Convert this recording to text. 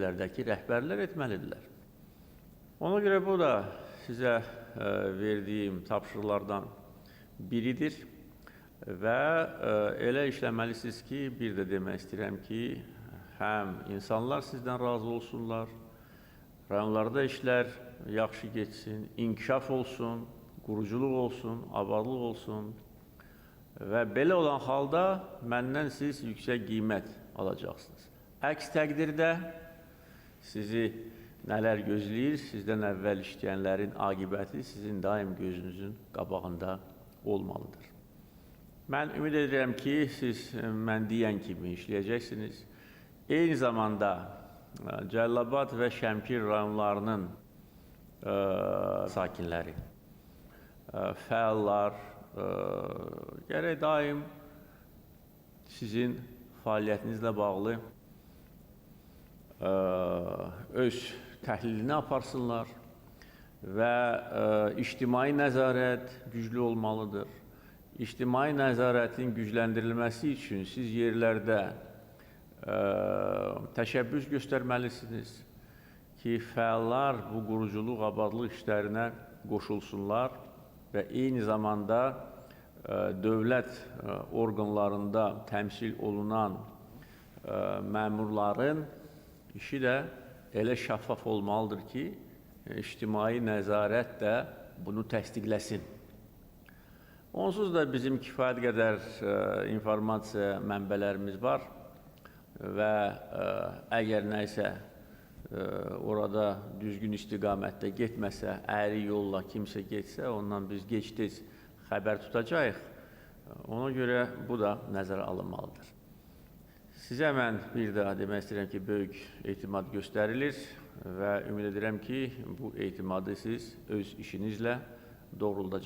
lərdəki rəhbərlər etməlidirlər. Ona görə bu da sizə e, verdiyim tapşırıqlardan biridir və e, elə işləməlisiniz ki, bir də demək istəyirəm ki, həm insanlar sizdən razı olsunlar, rayonlarda işlər yaxşı getsin, inkişaf olsun, quruculuq olsun, abadlıq olsun və belə olan halda məndən siz yüksək qiymət alacaqsınız. Əks təqdirdə sizi nələr gözləyir, sizdən əvvəl işləyənlərin aqibəti sizin daim gözünüzün qabağında olmalıdır. Mən ümid edirəm ki, siz e, mən deyən kimi işləyəcəksiniz. Eyni zamanda e, Cəlilabad və Şəmkir rayonlarının e, sakinləri, e, fəallar e, gərək daim sizin fəaliyyətinizlə bağlı ə, öz təhlilini aparsınlar və ə, ictimai nəzarət güclü olmalıdır. İctimai nəzarətin gücləndirilməsi üçün siz yerlərdə ə, təşəbbüs göstərməlisiniz ki, fəallar bu quruculuq, abadlıq işlərinə qoşulsunlar və eyni zamanda ə, dövlət ə, orqanlarında təmsil olunan ə, məmurların işi də elə şəffaf olmalıdır ki, ictimai nəzarət də bunu təsdiqləsin. Onsuz da bizim kifayət qədər ə, informasiya mənbələrimiz var və ə, əgər nə isə ə, orada düzgün istiqamətdə getməsə, əyri yolla kimsə getsə, ondan biz gec-tez xəbər. Ona görə bu da nəzərə alınmalıdır. Sizə mən bir daha demək istəyirəm ki, böyük etimad göstərilir və ümid edirəm ki, bu etimadı siz öz işinizlə doğruldacaqsınız.